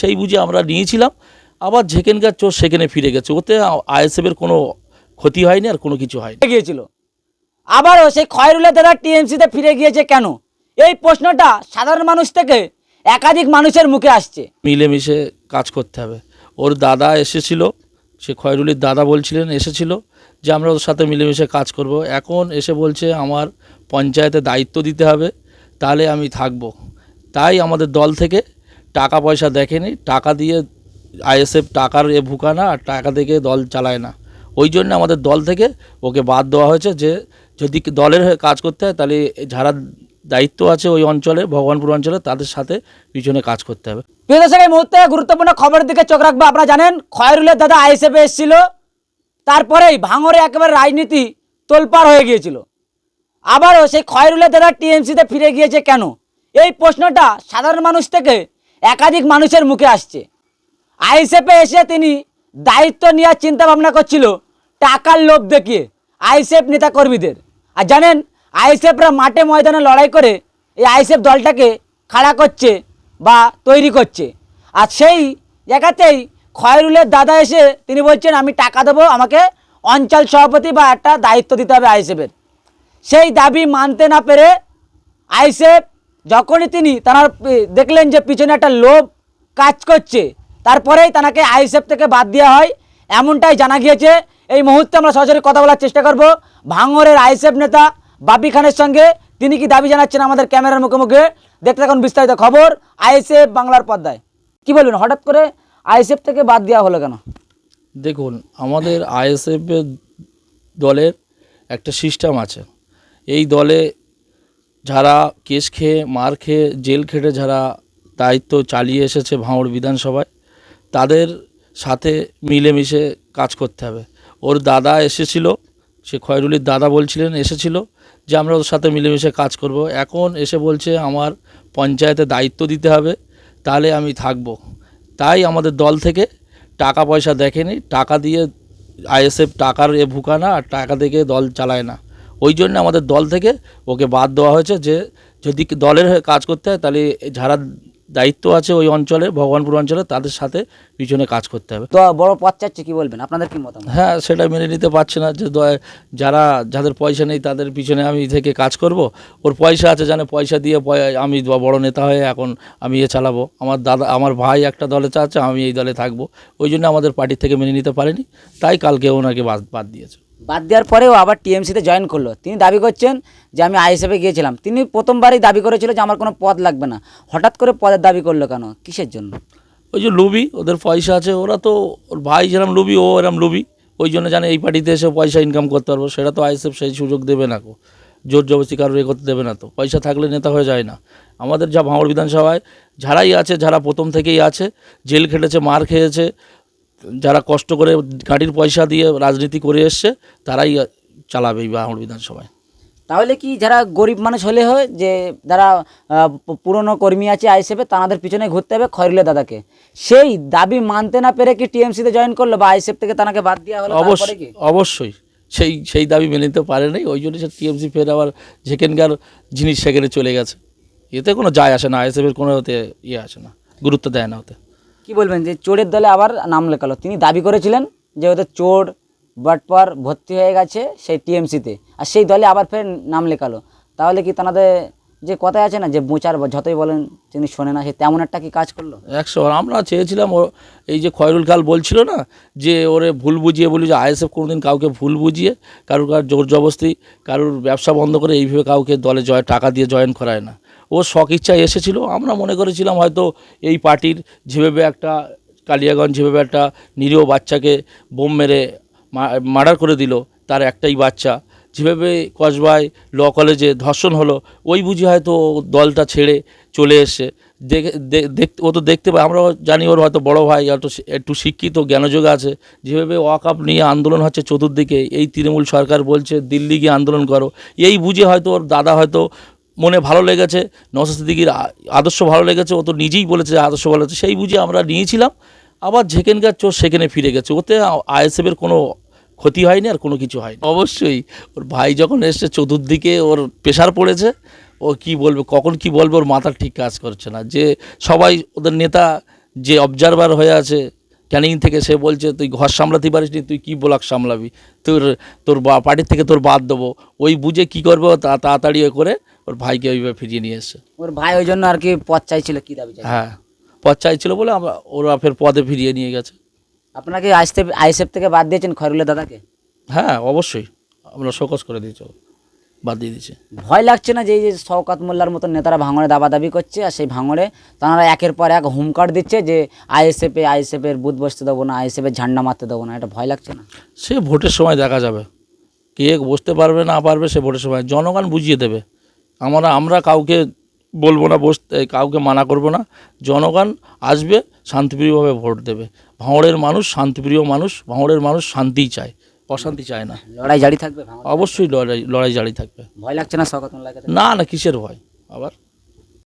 সেই বুঝে আমরা নিয়েছিলাম আবার যেখানকার চোর সেখানে ফিরে গেছে। ওতে আইএসএফের কোনো ক্ষতি হয়নি আর কোনো কিছু হয়নি। গিয়েছিল। আবারও সেই খয়রুলের দাদা টিএমসিতে ফিরে গিয়েছে কেন? এই প্রশ্নটা সাধারণ মানুষ থেকে একাধিক মানুষের মুখে আসছে। মিলেমিশে কাজ করতে হবে। ওর দাদা এসেছিল সে খয়রুলির দাদা বলছিলেন এসেছিল যে আমরা ওর সাথে মিলেমিশে কাজ করব। এখন এসে বলছে আমার পঞ্চায়েতে দায়িত্ব দিতে হবে তাহলে আমি থাকব। তাই আমাদের দল থেকে টাকা পয়সা দেখেনি, টাকা দিয়ে আইএসএফ টাকার এ ভুকানা আর টাকা থেকে দল চালায় না। ওই জন্য আমাদের দল থেকে ওকে বাদ দেওয়া হয়েছে যে, যদি দলের হয়ে কাজ করতে হয়, তাহলে যারা দায়িত্ব আছে ওই অঞ্চলে, ভগবানপুর অঞ্চলে, তাদের সাথে পিছনে কাজ করতে হবে। প্রিয় দর্শক, এই মুহূর্তে গুরুত্বপূর্ণ খবরের দিকে চোখ রাখব। আপনারা জানেন, খয়রুলের দাদা আইএসএফে এসেছিল। তারপরেই ভাঙরে একেবারে রাজনীতি তোলপাড় হয়ে গিয়েছিল। আবারও সেই খয়রুলের দাদা টিএমসিতে ফিরে গিয়েছে কেন? এই প্রশ্নটা সাধারণ মানুষ থেকে একাধিক মানুষের মুখে আসছে। আইএসএফে এসে তিনি দায়িত্ব নেওয়ার চিন্তা ভাবনা করছিল, টাকার লোভ দেখিয়ে, আইএসএফ নেতাকর্মীদের। আর জানেন, আইএসএফরা মাঠে ময়দানে লড়াই করে এই আইএসএফ দলটাকে খাড়া করছে বা তৈরি করছে। আর সেই জায়গাতেই খয়রুলের দাদা এসে তিনি বলছেন, আমি টাকা দেবো, আমাকে অঞ্চল সভাপতি বা একটা দায়িত্ব দিতে হবে আইএসএফের। সেই দাবি মানতে না পেরে আইসেফ যখনই তিনি তার দেখলেন যে পিছনে একটা লোভ কাজ করছে, তারপরেই তাকে আইসেফ থেকে বাদ দেওয়া হয়। এমনটাই জানা গিয়েছে। এই মুহূর্তে আমরা সরাসরি কথা বলার চেষ্টা করব। ভাঙরের আইসেফ নেতা বাপি খানের সঙ্গে। তিনি কি দাবি জানাচ্ছেন আমাদের ক্যামেরার মুখোমুখি? দেখতে থাকুন বিস্তারিত খবর আইএসএফ বাংলার পর্দায়। কি বলবেন, হঠাৎ করে আইএসএফ থেকে বাদ দেওয়া হলো কেন? দেখুন, আমাদের আইএসএফ দলের একটা সিস্টেম আছে। এই দলে যারা কেস খেয়ে, মার খেয়ে, জেল খেটে যারা দায়িত্ব চালিয়ে এসেছে ভাঙড় বিধানসভায়, তাদের সাথে মিলেমিশে কাজ করতে হবে। ওর দাদা এসেছিল, সে খয়রুলির দাদা বলছিলেন, এসেছিল যে আমরা ওর সাথে মিলেমিশে কাজ করব। এখন এসে বলছে, আমার পঞ্চায়েতে দায়িত্ব দিতে হবে, তাহলে আমি থাকব। তাই আমাদের দল থেকে টাকা পয়সা দেখেনি। টাকা দিয়ে আইএসএফ টাকার এ ভুকানা, আর টাকা থেকে দল চালায় না। ওই জন্য আমাদের দল থেকে ওকে বাদ দেওয়া হয়েছে যে যদি দলের হয়ে কাজ করতে হয় তাহলে যারা দায়িত্ব আছে ওই অঞ্চলে ভগবানপুর অঞ্চলে তাদের সাথে পিছনে কাজ করতে হবে। তো বড় পথ চাচ্ছে কী বলবেন? আপনাদের কি মতামত? হ্যাঁ সেটা মেনে নিতে পারছে না যে যারা যাদের পয়সা নেই তাদের পিছনে আমি থেকে কাজ করব। ওর পয়সা আছে জানে পয়সা দিয়ে পয়- আমি বড় নেতা হয়ে এখন আমি এ চালাবো। আমার দাদা আমার ভাই একটা দলে চাচ্ছে আমি এই দলে থাকব। ওই জন্য আমাদের পার্টি থেকে মেনে নিতে পারেনি। তাই কালকে ওনাকে বাদ বাদ দিয়েছে। বাদ দেওয়ার পরেও আবার টিএমসিতে জয়েন করল। তিনি দাবি করছেন যে আমি আই আইএসএফে গিয়েছিলাম। তিনি প্রথমবারই দাবি করেছিল যে আমার কোনো পদ লাগবে না। হঠাৎ করে পদের দাবি করল কেন? কিসের জন্য? ওই যে লুবি, ওদের পয়সা আছে, ওরা তো ওর ভাই যেরকম লুবি, ও এরম লুবি। ওই জন্য জানে এই পার্টিতে এসে পয়সা ইনকাম করতে পারব। সেটা তো আইএসএফ সেই সুযোগ দেবে না কো জোর জবরদস্তি কারোর এ করতে দেবে না তো। পয়সা থাকলে নেতা হয়ে যায় না। আমাদের যা ভাঙড় বিধানসভায়, যারাই আছে, যারা প্রথম থেকেই আছে, জেল খেটেছে, মার খেয়েছে যারা কষ্ট করে গাড়ির পয়সা দিয়ে রাজনীতি করে এসছে তারাই চালাবে এই ভাঙড় বিধানসভায়। তাহলে কি যারা গরিব মানুষ হলে হয় যে যারা পুরনো কর্মী আছে আইএসএফে তাদের পিছনে ঘুরতে হবে খয়রুলের দাদাকে? সেই দাবি মানতে না পেরে কি টিএমসিতে জয়েন করল বা আইএসএফ থেকে তাকে বাদ দেওয়া হলো অবশ্যই কি? অবশ্যই। সেই সেই দাবি মেনে নিতে পারে নাই ওই জন্য সে টিএমসি ফের আবার যেখানকার জিনিস সেখানে চলে গেছে। এতে কোনো যায় আসে না আইএসএফের কোনো ওতে ইয়ে আসে না গুরুত্ব দেয় না ওতে। কি বলবেন যে চোরের দলে আবার নাম লেখালো? তিনি দাবি করেছিলেন যে ওদের চোর বাটপার ভর্তি হয়ে গেছে সেই টিএমসিতে, আর সেই দলে আবার ফের নাম লেখালো। তাহলে কি তাদের যে কথায় আছে না, যে মোচার যতই বলেন তিনি শোনে না, সে তেমন একটা কি কাজ করল? একশো আমরা চেয়েছিলাম, ও এই যে খয়রুল খাল বলছিল না, যে ওরে ভুল বুঝিয়ে বলি, যে আইএসএফ কোনোদিন কাউকে ভুল বুঝিয়ে, কারোর কার জোর জবস্তি কারোর ব্যবসা বন্ধ করে এইভাবে কাউকে দলে জয়, টাকা দিয়ে জয়েন করায় না। ও শখ, ইচ্ছায় এসেছিল। আমরা মনে করেছিলাম হয়তো এই পার্টির যেভাবে একটা কালিয়াগঞ্জ, যেভাবে একটা নিরীহ বাচ্চাকে বোম মেরে মার্ডার করে দিল, তার একটাই বাচ্চা। যেভাবে কসবায় ল কলেজে ধর্ষণ হলো, ওই বুঝি হয়তো দলটা ছেড়ে চলে দেখে দেখতে ও তো দেখতে পাই আমরাও জানি ওর হয়তো বড় ভাই, হয়তো একটু শিক্ষিত, জ্ঞানযোগ আছে। যেভাবে ওয়াকাপ নিয়ে আন্দোলন হচ্ছে চতুর্দিকে, এই তৃণমূল সরকার বলছে, দিল্লি গিয়ে আন্দোলন করো। এই বুঝে হয়তো ওর দাদা হয়তো মনে ভালো লেগেছে নশো সিদ্দিকির আদর্শ ভালো লেগেছে, ও তো নিজেই বলেছে আদর্শ ভালো লেগেছে, সেই বুঝে আমরা নিয়েছিলাম। আবার যেখানকার চোর সেখানে ফিরে গেছে, ওতে আইএসএফের কোনো ক্ষতি হয়নি আর কোনো কিছু হয়নি। অবশ্যই, ওর ভাই যখন এসছে, চতুর্দিকে ওর প্রেশার পড়েছে, ও কি বলবে, কখন কি বলবে, ওর মাথা ঠিক কাজ করছে না। যে সবাই ওদের নেতা, যে অবজারভার হয়ে আছে ক্যানিং থেকে সে বলছে তুই ঘর সামলাতে পারিস নি তুই কী ব্লক সামলাবি? তোর তোর বা পার্টির থেকে তোর বাদ দেবো। ওই বুঝে কী করবে তা- তাড়াতাড়ি করে ওর ভাইকে ওইভাবে ফিরিয়ে নিয়ে এসছে ওর ভাই ওই জন্য আর কি পথ চাইছিল কি দাবি হ্যাঁ পথ চাইছিল বলে আমরা ওরা ফের পদে ফিরিয়ে নিয়ে গেছে। আপনাকে আইএসএফ থেকে বাদ দিয়েছেন খয়রুলের দাদাকে? হ্যাঁ অবশ্যই। আমরা শোকস করে দিয়েছি বাদ দিয়ে দিচ্ছে ভয় লাগছে না যে এই যে শওকাত মোল্লার মতন নেতারা ভাঙড়ে দাবাদাবি করছে আর সেই ভাঙড়ে তারা একের পর এক হুমকার দিচ্ছে যে আইএসএফে আইএসএফের বুথ বসতে দেবো না আইএসএফের ঝান্ডা মারতে দেবো না এটা ভয় লাগছে না? সে ভোটের সময় দেখা যাবে। কে বসতে পারবে না পারবে সে ভোটের সময়। জনগণ বুঝিয়ে দেবে। আমরা আমরা কাউকে বলব না বসতে কাউকে মানা করব না। জনগণ আসবে শান্তিপ্রিয়ভাবে ভোট দেবে। ভাঙড়ের মানুষ শান্তিপ্রিয় মানুষ ভাঙড়ের মানুষ শান্তিই চায়। অশান্তি চায় না। লড়াই জারি থাকবে অবশ্যই লড়াই লড়াই জারি থাকবে। ভয় লাগছে না মোল্লার না না কিসের ভয়? আবার?